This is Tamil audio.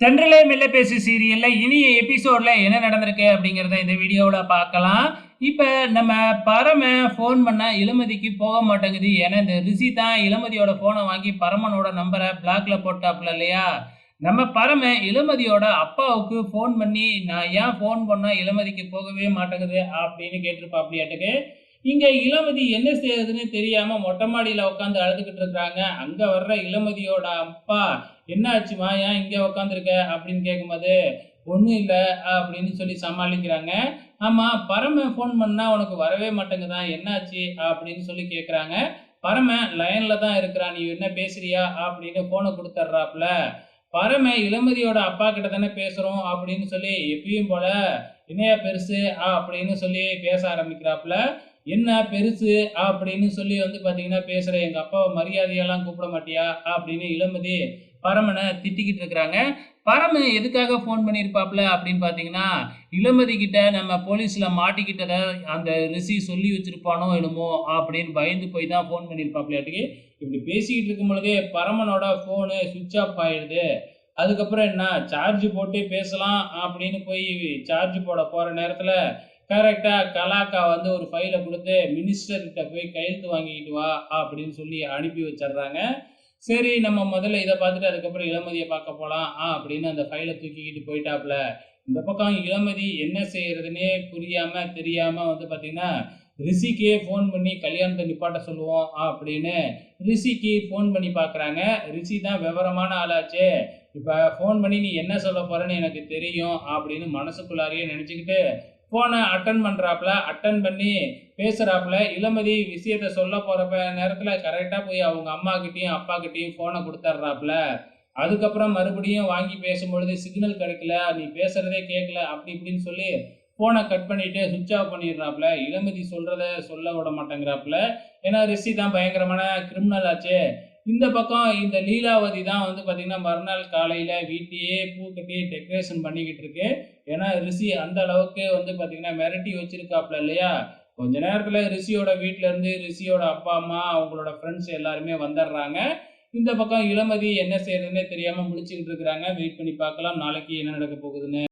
தென்றலே மெல்ல பேசு சீரியல்ல இனிய எபிசோட்ல என்ன நடந்திருக்கு அப்படிங்கிறத இந்த வீடியோவில் பார்க்கலாம். இப்போ நம்ம பரம ஃபோன் பண்ண இளமதிக்கு போக மாட்டேங்குது. ஏன்னா இந்த ரிஷி தான் இளமதியோட ஃபோனை வாங்கி பரமனோட நம்பரை பிளாக்ல போட்டாப்புல இல்லையா? நம்ம பரம இளமதியோட அப்பாவுக்கு ஃபோன் பண்ணி நான் ஏன் ஃபோன் பண்ணால் இளமதிக்கு போகவே மாட்டேங்குது? அப்படின்னு கேட்டிருப்பாப்லையாட்டுக்கு. இங்க இளமதி என்ன செய்யறதுன்னு தெரியாம மொட்டை மாடியில உட்காந்து அழுதுகிட்டு இருக்கிறாங்க. அங்க வர்ற இளமதியோட அப்பா என்னாச்சுமா? ஏன் இங்கே உட்காந்துருக்க அப்படின்னு கேட்கும்போது ஒன்றும் இல்லை அப்படின்னு சொல்லி சமாளிக்கிறாங்க. ஆமாம் பரம ஃபோன் பண்ணால் உனக்கு வரவே மாட்டேங்குதான் என்னாச்சு? அப்படின்னு சொல்லி கேட்குறாங்க பரம லைனில் தான் இருக்கிறான் நீ என்ன பேசுறியா? அப்படின்னு ஃபோனை கொடுத்துட்றாப்புல பரம இளமதியோட அப்பா கிட்ட தானே பேசுகிறோம் அப்படின்னு சொல்லி எப்பயும் போல இணையா பெருசு? அப்படின்னு சொல்லி பேச ஆரம்பிக்கிறாப்புல என்ன பெருசு? அப்படின்னு சொல்லி வந்து பார்த்தீங்கன்னா பேசுகிற எங்கள் அப்பாவை மரியாதையெல்லாம் கூப்பிட மாட்டியா? அப்படின்னு இளமதி பரமனை திட்டிக்கிட்டு இருக்கிறாங்க. பரம எதுக்காக ஃபோன் பண்ணியிருப்பாப்ல அப்படின்னு பார்த்தீங்கன்னா இளமதி கிட்ட நம்ம போலீஸில் மாட்டிக்கிட்டதை அந்த ரிஷி சொல்லி வச்சிருப்பானோ என்னமோ அப்படின்னு பயந்து போய் தான் ஃபோன் பண்ணியிருப்பாப்லையாட்டுக்கு இப்படி பேசிக்கிட்டு இருக்கும் பொழுதே பரமனோட ஃபோனு சுவிட்ச் ஆஃப் ஆயிடுது. அதுக்கப்புறம் என்ன? சார்ஜ் போட்டு பேசலாம் அப்படின்னு போய் சார்ஜ் போட போகிற நேரத்தில் கரெக்டாக கலாக்கா வந்து ஒரு ஃபைலை கொடுத்து மினிஸ்டர்கிட்ட போய் கையெழுத்து வாங்கிக்கிட்டு வா அப்படின்னு சொல்லி அனுப்பி வச்சிடுறாங்க. சரி நம்ம முதல்ல இதை பார்த்துட்டு அதுக்கப்புறம் இளமதியை பார்க்க போகலாம் ஆ அப்படின்னு அந்த ஃபைலை தூக்கிக்கிட்டு போயிட்டாப்ல இந்த பக்கம் இளமதி என்ன செய்யறதுன்னே புரியாம தெரியாம வந்து பார்த்தீங்கன்னா ரிஷிக்கே ஃபோன் பண்ணி கல்யாணத்தை நிப்பாட்ட சொல்லுவோம் அப்படின்னு ரிஷிக்கு ஃபோன் பண்ணி பார்க்குறாங்க ரிஷி தான் விவரமான ஆளாச்சே. இப்போ ஃபோன் பண்ணி நீ என்ன சொல்ல போறேன்னு எனக்கு தெரியும் அப்படின்னு மனசுக்குள்ளாரையே நினச்சிக்கிட்டு ஃபோனை அட்டன் பண்ணுறாப்புல அட்டன் பண்ணி பேசுகிறாப்புல இளமதி விஷயத்த சொல்ல போகிறப்ப நேரத்தில் கரெக்டாக போய் அவங்க அம்மாக்கிட்டேயும் அப்பாக்கிட்டேயும் ஃபோனை கொடுத்துட்றாப்புல அதுக்கப்புறம் மறுபடியும் வாங்கி பேசும்பொழுது சிக்னல் கிடைக்கல நீ பேசுகிறதே கேட்கல அப்படி இப்படின்னு சொல்லி ஃபோனை கட் பண்ணிட்டு சுவிட்ச் ஆஃப் பண்ணிடுறாப்புல. இளமதி சொல்கிறத சொல்ல விட மாட்டேங்கிறாப்புல. ஏன்னா ரிஷி தான் பயங்கரமான கிரிமினல் ஆச்சு. இந்த பக்கம் இந்த லீலாவதி தான் வந்து பார்த்திங்கன்னா மறுநாள் காலையில் வீட்டையே பூ கட்டி டெக்கரேஷன் பண்ணிக்கிட்டு இருக்கு. ஏன்னா ரிஷி அந்த அளவுக்கு வந்து பார்த்திங்கன்னா மிரட்டி வச்சுருக்காப்புல இல்லையா? கொஞ்ச நேரத்தில் ரிஷியோட வீட்டிலேருந்து ரிஷியோட அப்பா அம்மா அவங்களோட ஃப்ரெண்ட்ஸ் எல்லாருமே வந்துடுறாங்க. இந்த பக்கம் இளமதி என்ன செய்யறதுன்னே தெரியாமல் முடிச்சுக்கிட்டு இருக்கிறாங்க. வெயிட் பண்ணி பார்க்கலாம். நாளைக்கு என்ன நடக்க போகுதுன்னு.